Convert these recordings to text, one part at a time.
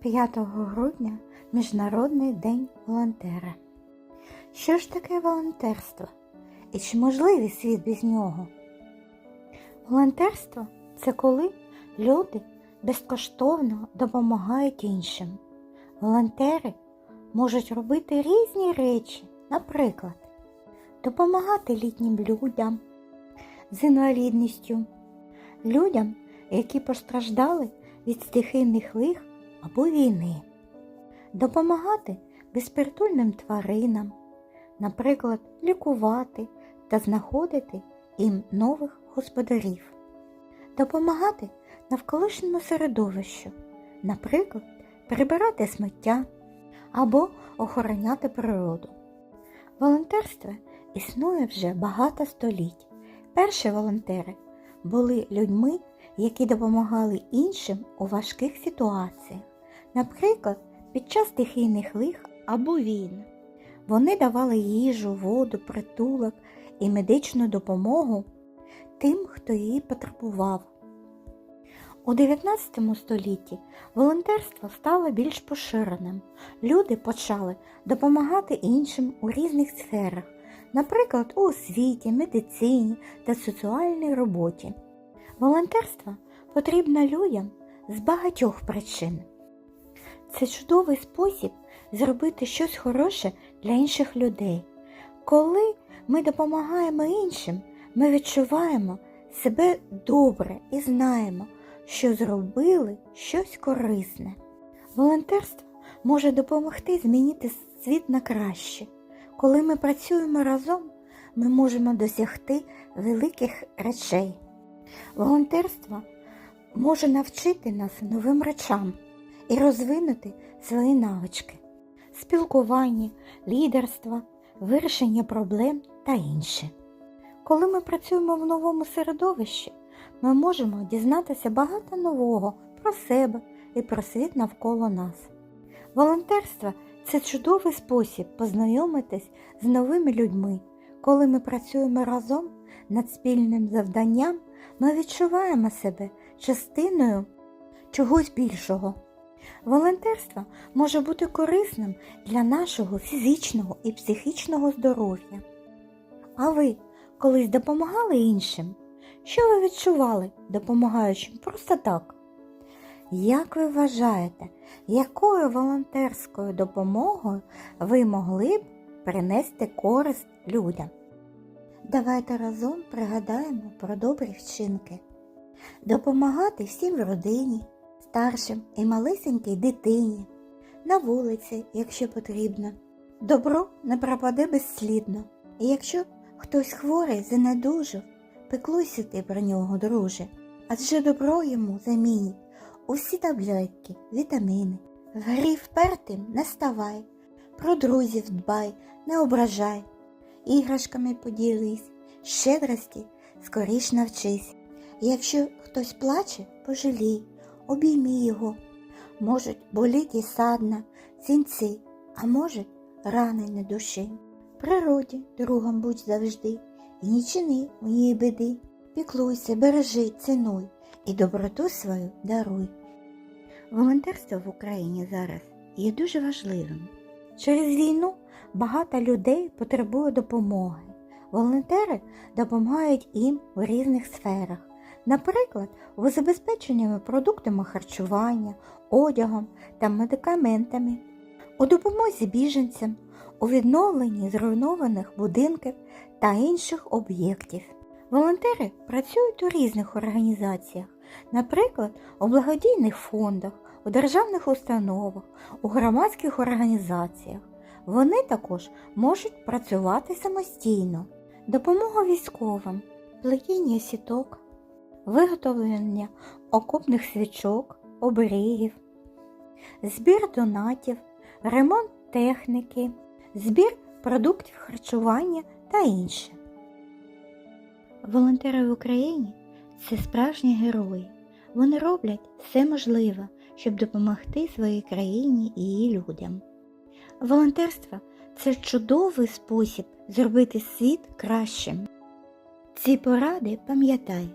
5 грудня Міжнародний день волонтера. Що ж таке волонтерство? І чи можливий світ без нього? Волонтерство це коли люди безкоштовно допомагають іншим. Волонтери можуть робити різні речі, наприклад, допомагати літнім людям з інвалідністю, людям, які постраждали від стихійних лих або війни, допомагати безпритульним тваринам, наприклад, лікувати та знаходити їм нових господарів, допомагати навколишньому середовищу, наприклад, прибирати сміття або охороняти природу. Волонтерство існує вже багато століть. Перші волонтери були людьми, які допомагали іншим у важких ситуаціях, наприклад, під час стихійних лих або війн. Вони давали їжу, воду, притулок і медичну допомогу тим, хто її потребував. У 19 столітті волонтерство стало більш поширеним. Люди почали допомагати іншим у різних сферах, наприклад, у освіті, медицині та соціальній роботі. Волонтерство потрібно людям з багатьох причин. Це чудовий спосіб зробити щось хороше для інших людей. Коли ми допомагаємо іншим, ми відчуваємо себе добре і знаємо, що зробили щось корисне. Волонтерство може допомогти змінити світ на краще. Коли ми працюємо разом, ми можемо досягти великих речей. Волонтерство може навчити нас новим речам і розвинути свої навички, спілкування, лідерство, вирішення проблем та інше. Коли ми працюємо в новому середовищі, ми можемо дізнатися багато нового про себе і про світ навколо нас. Волонтерство це чудовий спосіб познайомитись з новими людьми. Коли ми працюємо разом над спільним завданням, ми відчуваємо себе частиною чогось більшого. Волонтерство може бути корисним для нашого фізичного і психічного здоров'я. А ви колись допомагали іншим? Що ви відчували, допомагаючи просто так? Як ви вважаєте, якою волонтерською допомогою ви могли б принести користь людям? Давайте разом пригадаємо про добрі вчинки. Допомагати всім в родині, старшим і малесенькій дитині, на вулиці, якщо потрібно. Добро не пропаде безслідно. І якщо хтось хворий занедужав, пеклуйся ти про нього, друже, адже добро йому замінить усі таблетки, вітаміни. В грі впертим не ставай, про друзів дбай, не ображай, іграшками поділись, щедрості скоріш навчись. Якщо хтось плаче, пожалій, обіймі його. Можуть боліти садна, сінці, а можуть рани на душі. Природі другом будь завжди, і не чини у ній біди. Піклуйся, бережи, цінуй і доброту свою даруй. Волонтерство в Україні зараз є дуже важливим. Через війну багато людей потребує допомоги. Волонтери допомагають їм у різних сферах, наприклад, у забезпеченні продуктами харчування, одягом та медикаментами, у допомозі біженцям, у відновленні зруйнованих будинків та інших об'єктів. Волонтери працюють у різних організаціях, наприклад, у благодійних фондах, у державних установах, у громадських організаціях. Вони також можуть працювати самостійно, допомога військовим, плетіння сіток, виготовлення окопних свічок, оберігів, збір донатів, ремонт техніки, збір продуктів харчування та інше. Волонтери в Україні це справжні герої. Вони роблять все можливе, щоб допомогти своїй країні і її людям. Волонтерство це чудовий спосіб зробити світ кращим. Ці поради пам'ятай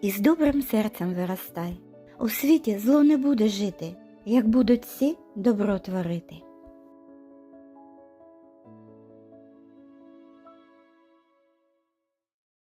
і з добрим серцем виростай. У світі зло не буде жити, як будуть всі добро творити.